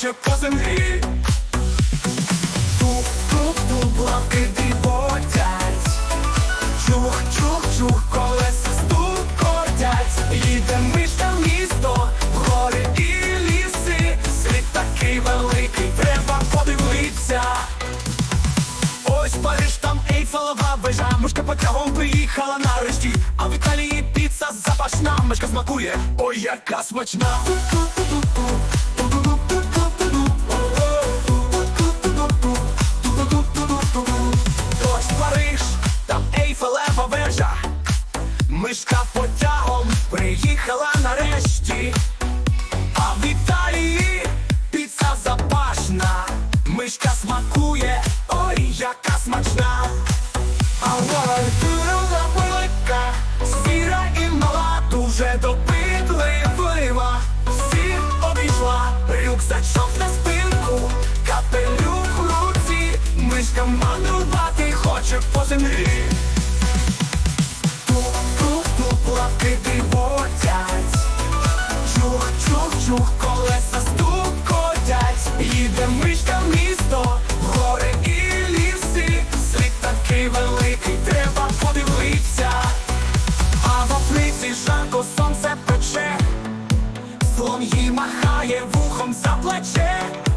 хоче по землі. Тук-тук-тук, лапки дріботять. Чух, чух, чух, колеса стукотять. Їде мишка в місто, гори і ліси. Світ такий великий, треба подивитися. Ось Париж, там Ейфелева вежа Мишка потягом приїхала нарешті А в Італії піца запашна Мишка смакує, ой, яка смачна Ось Ейфелева Мишка потягом приїхала нарешті а в Італії піца запашна, мишка смакує, ой, яка смачна. А валютура велика, сіра і мала, дуже допитлива. Всіх обійшла, рюкзачок на спинку, капелюх в руці, мишка мандрувати хоче по землі. Чух колеса стукотять, їде мишка в місто, гори і ліси, слід такий великий, треба подивитися, а в оплиці жарко сонце пече, слон їй махає вухом за плече.